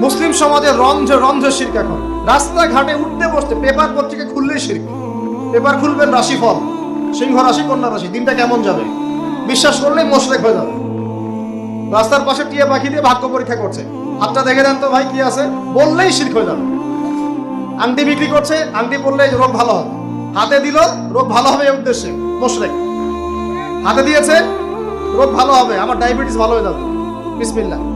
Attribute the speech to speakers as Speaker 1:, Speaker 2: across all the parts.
Speaker 1: মুসলিম সমাজে রন্ধ্রে রন্ধ্রে শির্ক এখন। রাস্তাঘাটে উঠতে বসতে পেপার পত্রিকা খুললেই শির্ক। পেপার খুলবেন রাশিফল, সিংহ রাশি, কন্যা রাশি, দিনটা কেমন যাবে? বিশ্বাস করলেই মোশরেক হয়ে যাবে। রাস্তার পাশে টিয়া পাখি দিয়ে ভাগ্য পরীক্ষা করছে। হাতটা দেখে দেন তো ভাই, কি আছে? বললেই শির্ক হয়ে যাবে। আংটি বিক্রি করছে, আংটি পরলে রোগ ভালো হবে। হাতে দিল, রোগ ভালো হবে এই উদ্দেশ্যে, মোশরেক। হাতে দিয়েছে, রোগ ভালো হবে, আমার ডায়াবেটিস ভালো হয়ে যাবে। বিসমিল্লাহ।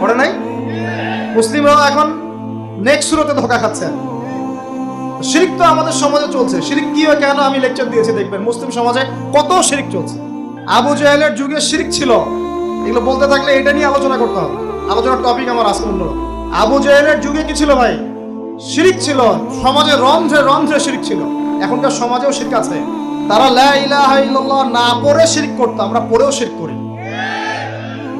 Speaker 1: করে নাই? মুসলিমরাও এখন নেক্সট শুরুতে ধোকা খাচ্ছে। শিরিক তো আমাদের সমাজে চলছে। শিরিক কি হয় কেন আমি লেকচার দিয়েছি দেখবেন। মুসলিম সমাজে কত শিরিক চলছে। আবু জাহেলের যুগে শিরিক ছিল। এগুলো বলতে থাকলে এটা নিয়ে আলোচনা করতে হবে। আলোচনার টপিক আমার আজকে অন্য আবু জাহেলের যুগে কি ছিল ভাই? শিরিক ছিল। সমাজে রন্ধ্রে রন্ধ্রে শিরিক ছিল। এখনকার সমাজেও শিরিক আছে। তারা লা ইলাহা ইল্লাল্লাহ না পড়ে শিরিক করতো। আমরা পড়েও শিরিক করি।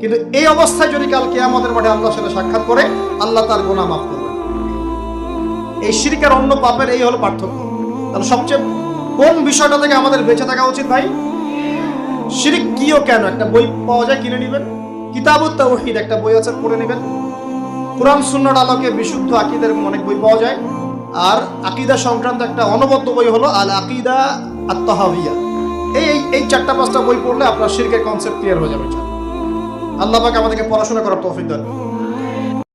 Speaker 1: কিন্তু এই অবস্থায় যদি কালকে আমাদের মাঠে আল্লাহর সাথে সাক্ষাৎ করে, আল্লাহ তার গোনা মাফ করবেন। এই শিরিকের অন্য পাপের এই হলো পার্থক্য। তাহলে সবচেয়ে কোন বিষয়টা থেকে আমাদের বেঁচে থাকা উচিত ভাই? শিরিক কিও কেন? একটা বই পাওয়া যায়, কিনে নেবেন। কিতাবুত তাওহীদ একটা বই আছে, পড়ে নেবেন। কোরআন সুন্নাহর আলোকে বিশুদ্ধ আকিদের অনেক বই পাওয়া যায়। আর আকিদা সংক্রান্ত একটা অনবদ্য বই হলো আল আকিদা আত্মাহাবিয়া এই, এই- চারটা পাঁচটা বই পড়লে আপনার শিরকের কনসেপ্ট ক্লিয়ার হয়ে যাবে। আল্লাহ পাক আমাদেরকে পড়াশোনা করার তৌফিক দান।